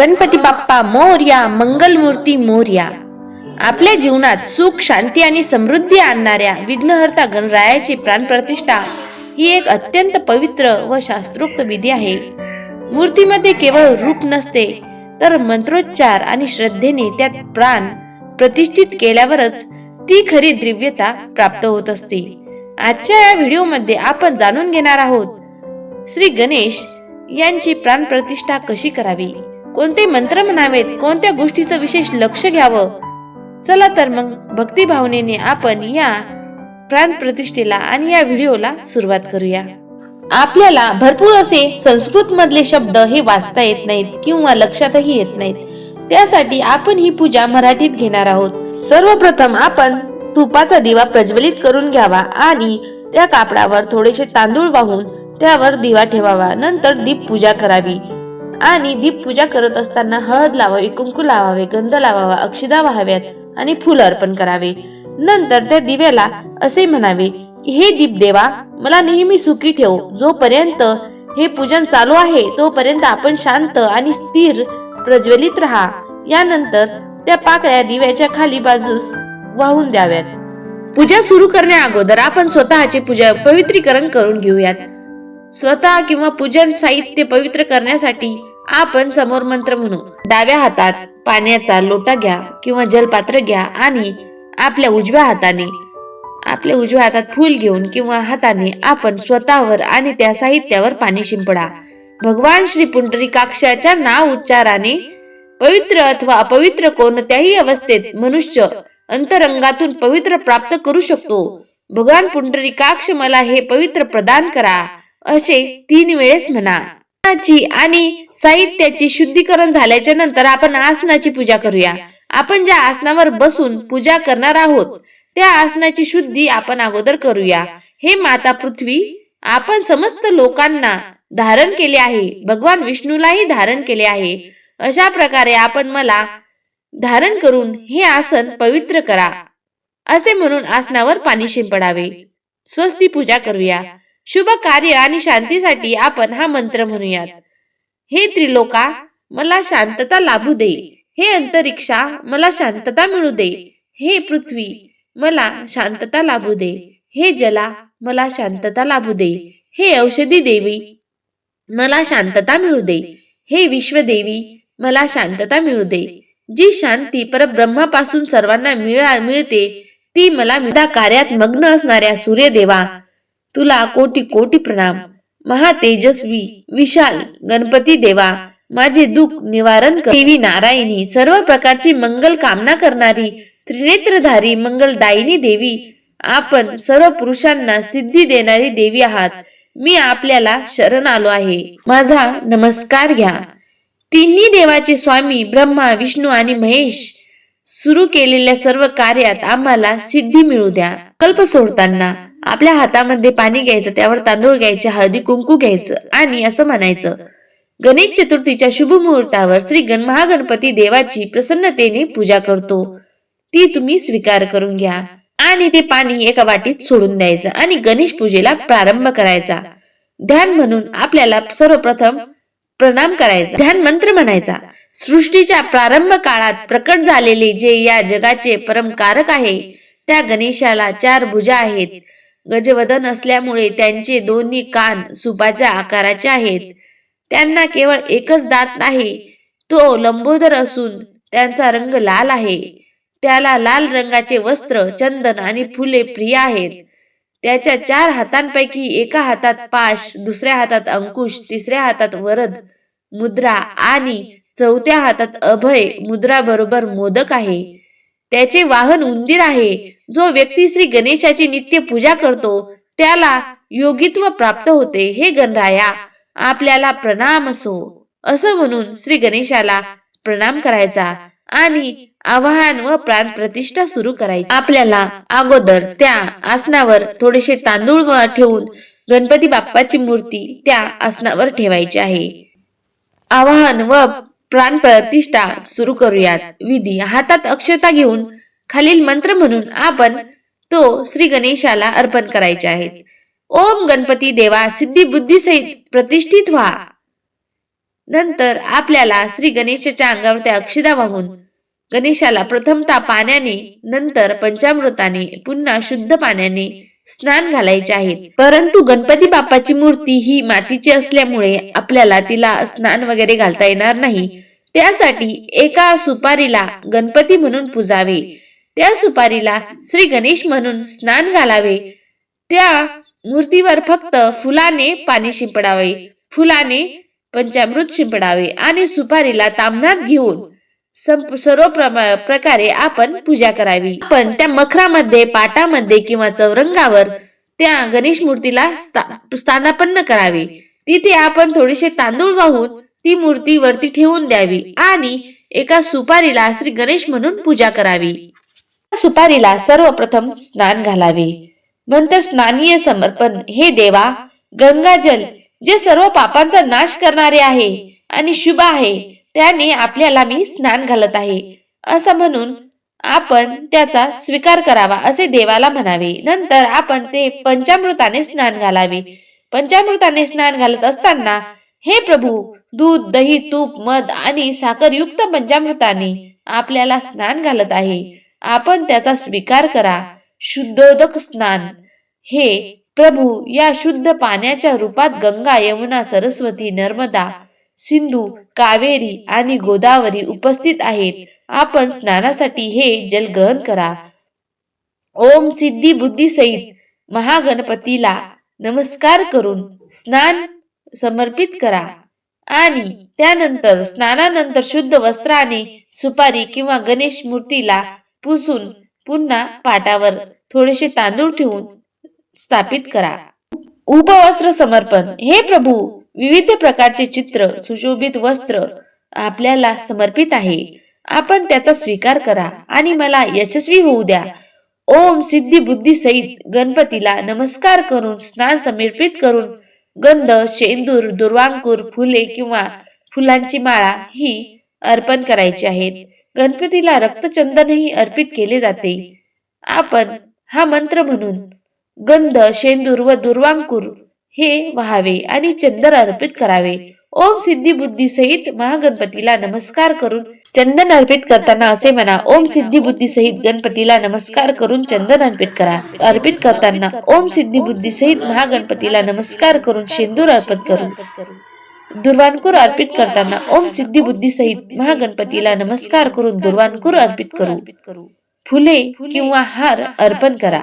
गणपती बाप्पा मोर्या मंगलमूर्ती मोर्या. आपल्या जीवनात सुख शांती आणि समृद्धी आणणाऱ्या विघ्नहर्ता गणरायाची प्राणप्रतिष्ठा ही एक अत्यंत पवित्र व शास्त्रोक्त विधी आहे. मूर्तीमध्ये केवळ रूप नसते तर मंत्रोच्चार आणि श्रद्धेने त्यात प्राण प्रतिष्ठित केल्यावरच ती खरी दिव्यता प्राप्त होत असते. आजच्या या व्हिडिओमध्ये आपण जाणून घेणार आहोत श्री गणेश यांची प्राणप्रतिष्ठा कशी करावी? कोणते मंत्र म्हणावेत? कोणत्या गोष्टीचं विशेष लक्ष घ्यावं? चला तर मग भक्तिभावनेने आपण या प्राणप्रतिष्ठेला आणि या व्हिडिओला सुरुवात करूया. आपल्याला भरपूर असे संस्कृत मधले शब्द हे वाचता येत नाहीत किंवा लक्षातही येत नाहीत. त्यासाठी आपण ही पूजा मराठीत घेणार आहोत. सर्वप्रथम आपण तुपाचा दिवा प्रज्वलित करून घ्यावा आणि त्या कापडावर थोडेसे तांदूळ वाहून त्यावर दिवा ठेवावा. नंतर दीप पूजा करावी. आणि दीप पूजा करत असताना हळद लावावी कुंकू लावावे गंध लावावा अक्षिदा व्हाव्यात आणि फुलं अर्पण करावे. नंतर त्या दिव्याला असे म्हणावे की हे दीप देवा मला नेहमी सुखी ठेव. जोपर्यंत हे पूजन चालू आहे तोपर्यंत आपण शांत आणि स्थिर प्रज्वलित राहा. यानंतर त्या पाकळ्या दिव्याच्या खाली बाजूस वाहून द्याव्यात. पूजा सुरू करण्या अगोदर आपण स्वतःचे पूजा पवित्रीकरण करून घेऊयात. स्वतः किंवा पूजन साहित्य पवित्र करण्यासाठी आपण समोर मंत्र म्हणू. डाव्या हातात पाण्याचा लोटा घ्या किंवा जलपात्र घ्या आणि आपल्या उजव्या हाताने आपल्या उजव्या हातात फूल घेऊन किंवा हाताने आपण स्वतःवर आणि त्या साहित्यावर पाणी शिंपडा. भगवान श्री पुंडरी काक्षाच्या नाव उच्चाराने पवित्र अथवा अपवित्र कोणत्याही अवस्थेत मनुष्य अंतरंगातून पवित्र प्राप्त करू शकतो. भगवान पुंडरी काक्ष मला हे पवित्र प्रदान करा असे तीन वेळेस म्हणा. आसनाची आणि साहित्याची शुद्धीकरण झाल्याच्यानंतर आपण आसनाची पूजा करूया. आपण ज्या आसनावर बसून पूजा करणार आहोत त्या आसनाची शुद्धी आपण अगोदर करूया. हे माता पृथ्वी आपण समस्त लोकांना धारण केले आहे. भगवान विष्णूलाही धारण केले आहे. अशा प्रकारे आपण मला धारण करून हे आसन पवित्र करा. असे म्हणून आसनावर पाणी शिंपडावे. स्वस्ती पूजा करूया. शुभ कार्य आणि शांतीसाठी आपण हा मंत्र म्हणूयात. हे त्रिलोका मला शांतता लाभू दे. हे अंतरिक्षा मला शांतता मिळू दे. हे पृथ्वी मला शांतता लाभू दे. हे जला मला शांतता लाभू दे. हे औषधी देवी मला शांतता मिळू दे. हे विश्वदेवी मला शांतता मिळू दे. जी शांती परब्रह्मापासून सर्वांना मिळा मिळते ती मला कार्यात मग्न असणाऱ्या सूर्यदेवा तुला कोटी कोटी प्रणाम. महातेजस्वी विशाल गणपती देवा माझे दुःख निवारण देवी नारायणी सर्व प्रकारची मंगल कामना करणारी त्रिनेत्रधारी मंगलदायिनी देवी आपण सर्व पुरुषांना सिद्धी देणारी देवी आहात. मी आपल्याला शरण आलो आहे. माझा नमस्कार घ्या. तिन्ही देवाचे स्वामी ब्रह्मा विष्णू आणि महेश सुरू केलेल्या सर्व कार्यात आम्हाला सिद्धी मिळू द्या. कल्प सोडताना आपल्या हातामध्ये पाणी घ्यायचं त्यावर तांदूळ घ्यायचे हळदी कुंकू घ्यायचं आणि असं म्हणायचं. गणेश चतुर्थीच्या शुभ मुहूर्तावर श्री गण महागणपती देवाची प्रसन्नतेने पूजा करतो. ती तुम्ही स्वीकार करून घ्या आणि ते पाणी एका वाटीत सोडून द्यायचं आणि गणेश पूजेला प्रारंभ करायचा. ध्यान म्हणून आपल्याला सर्वप्रथम प्रणाम करायचा. ध्यान मंत्र म्हणायचा. सृष्टीच्या प्रारंभ काळात प्रकट झालेले जे या जगाचे परमकारक आहे त्या गणेशाला चार भुजा आहेत. गजवदन असल्यामुळे त्यांचे दोन्ही कान सुपाच्या आकाराचे आहेत. त्यांना केवळ एकच दात नाही तो लंबोदर असून त्यांचा रंग लाल आहे. त्याला लाल रंगाचे वस्त्र चंदन आणि फुले प्रिय आहेत. त्याच्या चार हातांपैकी एका हातात पाश दुसऱ्या हातात अंकुश तिसऱ्या हातात वरद मुद्रा आणि चौथ्या हातात अभय मुद्रा बरोबर मोदक आहे. त्याचे वाहन उंदीर आहे. जो व्यक्ती श्री गणेशाची नित्य पूजा करतो त्याला योगित्व प्राप्त होते हे गणराया आपल्याला प्रणाम असो. असं म्हणून श्री गणेशाला प्रणाम करायचा आणि आवाहन व प्राण प्रतिष्ठा सुरू करायची. आपल्याला अगोदर त्या आसनावर थोडेसे तांदूळ ठेवून गणपती बाप्पाची मूर्ती त्या आसनावर ठेवायची आहे. आवाहन व प्राण प्रतिष्ठा सुरू करूयात. विधी हातात अक्षता घेऊन खालील मंत्र म्हणून आपण तो श्री गणेशाला अर्पण करायचे आहेत. ओम गणपती देवा सिद्धी बुद्धी सहित प्रतिष्ठित व्हा. नंतर आपल्याला श्री गणेशाच्या अंगावर त्या अक्षदा वाहून गणेशाला प्रथमतः पाण्याने नंतर पंचामृताने पुन्हा शुद्ध पाण्याने स्नान घालायचे आहेत. परंतु गणपती बाप्पाची मूर्ती ही मातीची असल्यामुळे आपल्याला तिला स्नान वगैरे घालता येणार नाही. त्यासाठी एका सुपारीला गणपती म्हणून पुजावे. त्या सुपारीला श्री गणेश म्हणून स्नान घालावे. त्या मूर्तीवर फक्त फुलाने पाणी शिंपडावे. फुलाने पंचामृत शिंपडावे आणि सुपारीला तांबणात घेऊन सर्व प्रकारे आपण पूजा करावी. पण त्या मखरामध्ये पाटामध्ये किंवा चौरंगावर त्या गणेश मूर्तीला स्थानापन्न करावे. तिथे आपण थोडेसे तांदूळ वाहून ती मूर्ती वरती ठेवून द्यावी आणि एका सुपारीला श्री गणेश म्हणून पूजा करावी. सुपारीला सर्वप्रथम स्नान घालावे. नंतर स्नानीय समर्पण हे देवा गंगाजल जे सर्व पापांचा नाश करणारे आहे आणि शुभ आहे त्याने आपल्याला मी स्नान घालत आहे. असं म्हणून आपण त्याचा स्वीकार करावा असे देवाला म्हणावे. नंतर आपण ते पंचामृताने स्नान घालावे. पंचामृताने स्नान घालत असताना हे प्रभू दूध दही तूप मध आणि साखरयुक्त पंचामृताने आपल्याला स्नान घालत आहे. आपण त्याचा स्वीकार करा. शुद्धोदक स्नान. हे प्रभू या शुद्ध पाण्याच्या रूपात गंगा यमुना सरस्वती नर्मदा सिंधू कावेरी आणि गोदावरी उपस्थित आहेत. आपण स्नानासाठी हे जल ग्रहण करा. ओम सिद्धी बुद्धी सहित महागणपतीला नमस्कार करून स्नान समर्पित करा. आणि त्यानंतर स्नानानंतर शुद्ध वस्त्राने सुपारी किंवा गणेश मूर्तीला पुसून पुन्हा पाटावर थोडेसे तांदूळ ठेवून स्थापित करा. उपवस्त्र समर्पण. हे प्रभू विविध प्रकारचे चित्र सुशोभित वस्त्र आपल्याला समर्पित आहे. आपण त्याचा स्वीकार करा आणि मला यशस्वी होऊ द्या. ओम सिद्धी बुद्धी सहित गणपतीला नमस्कार करून स्नान समर्पित करून गंध शेंदूर दुर्वांकूर फुले किंवा फुलांची माळा ही अर्पण करायची आहेत. गणपतीला रक्तचंदनही अर्पित केले जाते. आपण हा मंत्र म्हणून गंध शेंदूर व दुर्वांकूर हे व्हावे आणि चंदन अर्पित करावे. ओम सिद्धी बुद्धी सहित महागणपतीला नमस्कार करून चंदन अर्पित करताना असे म्हणा ओम सिद्धी बुद्धी सहित गणपतीला नमस्कार करून चंदन अर्पित करा. अर्पित करताना ओम सिद्धी बुद्धी सहित महागणपतीला नमस्कार करून शेंदूर अर्पित करू. दुर्वांकूर अर्पित करताना ओम सिद्धी बुद्धी सहित महागणपतीला नमस्कार करून दुर्वांकूर अर्पित करू. फुले किंवा हार अर्पण करा.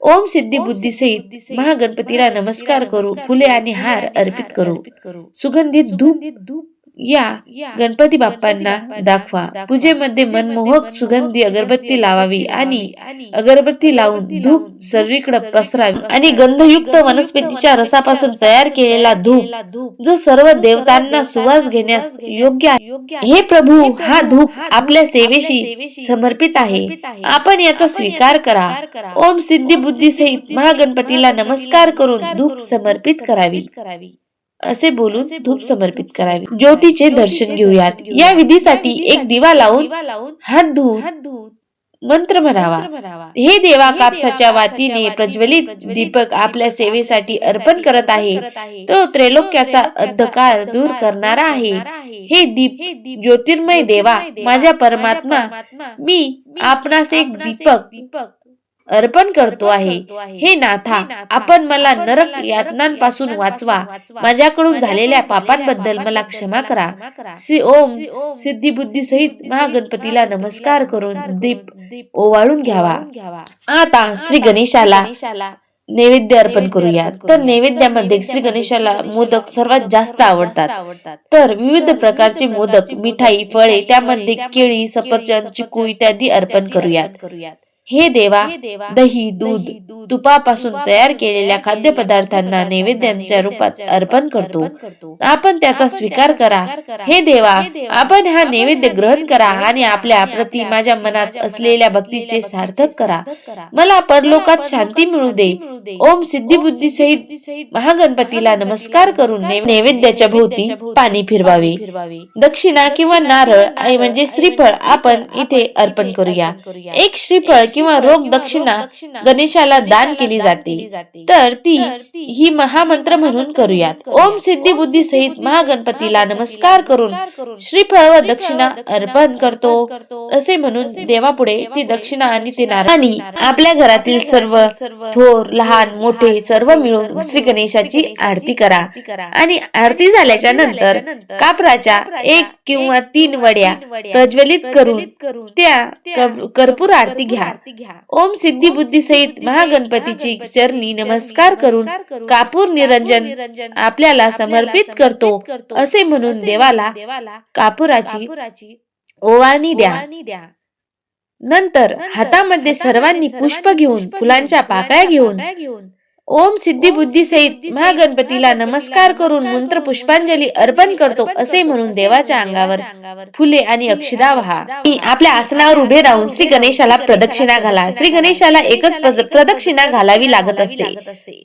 ओम सिद्धी बुद्धी सहित महागणपतीला नमस्कार करू. फुले आणि हार अर्पित करू. सुगंधित धूप या गणपती बाप्पांना दाखवा. पूजेमध्ये मनमोहक सुगंधी अगरबत्ती लावावी आणि अगरबत्ती लावून धूप सर्वीकडे पसरावी आणि गंधयुक्त वनस्पतीच्या रसापासून तयार केलेला धूप जो सर्व देवतांना सुवास घेण्यास योग्य आहे. हे प्रभू हा धूप आपल्या सेवेशी समर्पित आहे. आपण याचा स्वीकार करा. ओम सिद्धी बुद्धी सहित महागणपतीला नमस्कार करून धूप समर्पित करावी. असे बोलून धूप समर्पित करावे. ज्योतीचे दर्शन घेऊयात. या विधीसाठी एक दिवा लावून हात धुवून मंत्र म्हणावा. हे देवा कापसाच्या वातीने प्रज्वलित दीपक आपल्या सेवेसाठी अर्पण करत आहे. तो त्रैलोक्याचा अंधकार दूर करणारा आहे. हे दीप ज्योतिर्मय देवा. माझ्या परमात्मा. मी आपणास एक दीपक. अर्पण करतो आहे. हे नाथा आपण मला नरक यातनांपासून वाचवा. माझ्याकडून झालेल्या पापांबद्दल मला क्षमा करा. श्री ओम सिद्धी बुद्धी सहित महागणपतीला नमस्कार करून दीप ओवाळून घ्यावा. आता श्री गणेशाला नैवेद्य अर्पण करूया तर नैवेद्यामध्ये श्री गणेशाला मोदक सर्वात जास्त आवडतात. तर विविध प्रकारचे मोदक मिठाई फळे त्यामध्ये केळी सफरचंद चिकू इत्यादी अर्पण करूयात. हे देवा दही दूध तुपापासून तयार केलेल्या खाद्यपदार्थांना नैवेद्यांच्या रूपात अर्पण करतो. आपण त्याचा स्वीकार करा. हे देवा आपण हा नैवेद्य ग्रहण करा आणि आपल्या प्रती माझ्या मनात असलेल्या भक्तीचे सार्थक करा. मला परलोकात शांती मिळू दे. ओम सिद्धी बुद्धी सहित महागणपतीला नमस्कार करून नैवेद्याच्या भोवती पाणी फिरवावे. दक्षिणा किंवा नारळ आई म्हणजे श्रीफळ आपण इथे अर्पण करूया. एक श्रीफळ किंवा किंवा रोख दक्षिणा गणेशाला दान केली जाते. तर ती ही महामंत्र म्हणून करूयात. ओम सिद्धी बुद्धी सहित महागणपतीला नमस्कार करून श्रीफळ व दक्षिणा अर्पण करतो. असे म्हणून देवापुढे ती दक्षिणा आणि ते नारळ आणि आपल्या घरातील सर्व थोर लहान मोठे सर्व मिळून श्री गणेशाची आरती करा. आणि आरती झाल्याच्यानंतर कापराच्या एक किंवा तीन वड्या प्रज्वलित करून त्या कर्पूर आरती घ्या. ओम सिद्धी बुद्धी सहित महागणपतीची चरणी नमस्कार करून कापूर निरंजन आपल्याला समर्पित करतो. असे म्हणून देवाला कापुराची ओवाळणी द्या. नंतर हातामध्ये सर्वांनी पुष्प घेऊन फुलांच्या पाकळ्या घेऊन ओम सिद्धी बुद्धी सहित महागणपतीला नमस्कार करून मंत्र पुष्पांजली अर्पण करतो असे म्हणून देवाच्या अंगावर फुले आणि अक्षदा वहा आपल्या आसनावर उभे राहून श्री गणेशाला प्रदक्षिणा घाला. श्री गणेशाला एकच प्रदक्षिणा घालावी लागत असते.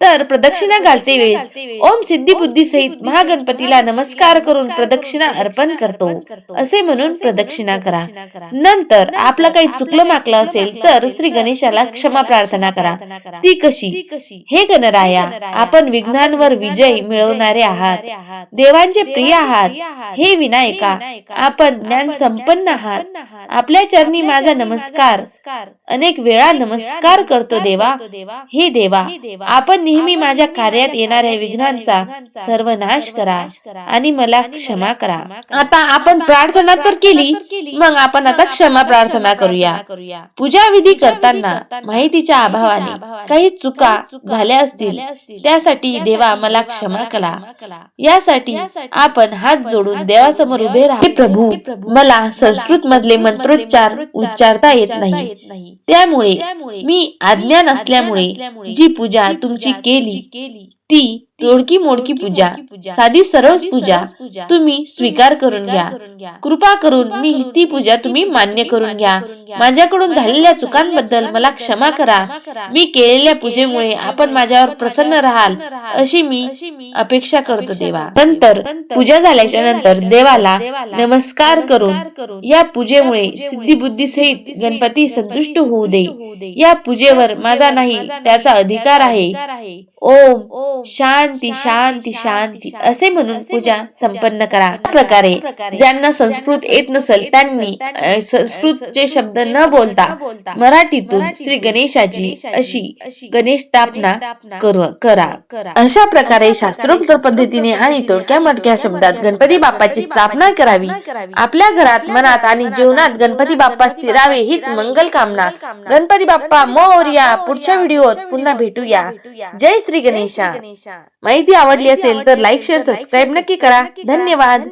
तर प्रदक्षिणा घालते वेळेस ओम सिद्धी बुद्धी सहित महागणपतीला नमस्कार करून प्रदक्षिणा अर्पण करतो. असे म्हणून प्रदक्षिणा करा. नंतर आपलं काही चुकलं माकलं असेल तर श्री गणेशाला क्षमा प्रार्थना करा. ती कशी हे गणराया आपण विघ्नांवर विजय मिळवणारे आहात. देवांचे प्रिय आहात. हे विनायका. आपण ज्ञान संपन्न आहात. आपल्या चरणी माझा नमस्कार. अनेक वेळा नमस्कार करतो देवा. हे देवा. आपण नेहमी माझ्या कार्यात येणाऱ्या विघ्नांचा सर्वनाश करा आणि मला क्षमा करा. आता आपण प्रार्थना तर केली. मग आपण आता क्षमा प्रार्थना करूया. पूजा विधी करताना माहितीच्या अभावाने काही चुका झाल्या असतील त्यासाठी देवा मला क्षमा करा. यासाठी आपण हात जोडून देवासमोर उभे राहा. प्रभू मला संस्कृत मधले मंत्रोच्चार उच्चारता येत नाही. त्यामुळे मी अज्ञान असल्यामुळे जी पूजा तुमची केली ती तोडकी मोडकी पूजा. साधी सरळ पूजा. तुम्ही स्वीकार करून घ्या. कृपा करून मी ती पूजा तुम्ही मान्य करून घ्या. माझ्याकडून झालेल्या चुकांबद्दल मला क्षमा करा. मी केलेल्या पूजेमुळे आपण माझ्यावर प्रसन्न राहाल. अशी मी अपेक्षा करतो देवा. नंतर पूजा झाल्याच्यानंतर देवाला नमस्कार करून या पूजेमुळे सिद्धी बुद्धी सहित गणपती संतुष्ट होऊ दे. या पूजेवर माझा नाही त्याचा अधिकार आहे. ओम. शांती शांती शांती असे म्हणून पूजा संपन्न करा. प्रकारे ज्यांना संस्कृत येत नसेल त्यांनी संस्कृतचे शब्द न बोलता मराठीतून श्री गणेशाची अशी गणेश स्थापना करू- करा. अशा प्रकारे शास्त्रोक्त पद्धतीने आणि तोडक्या मडक्या शब्दात गणपती बाप्पाची स्थापना करावी. आपल्या घरात मनात आणि जीवनात गणपती बाप्पा स्थिरावे हीच मंगल कामना. गणपती बाप्पा मोरया पुढच्या व्हिडिओत पुन्हा भेटूया. जय श्री गणेशा माहिती आवडली असेल तर लाईक शेअर सबस्क्राईब नक्की करा. धन्यवाद.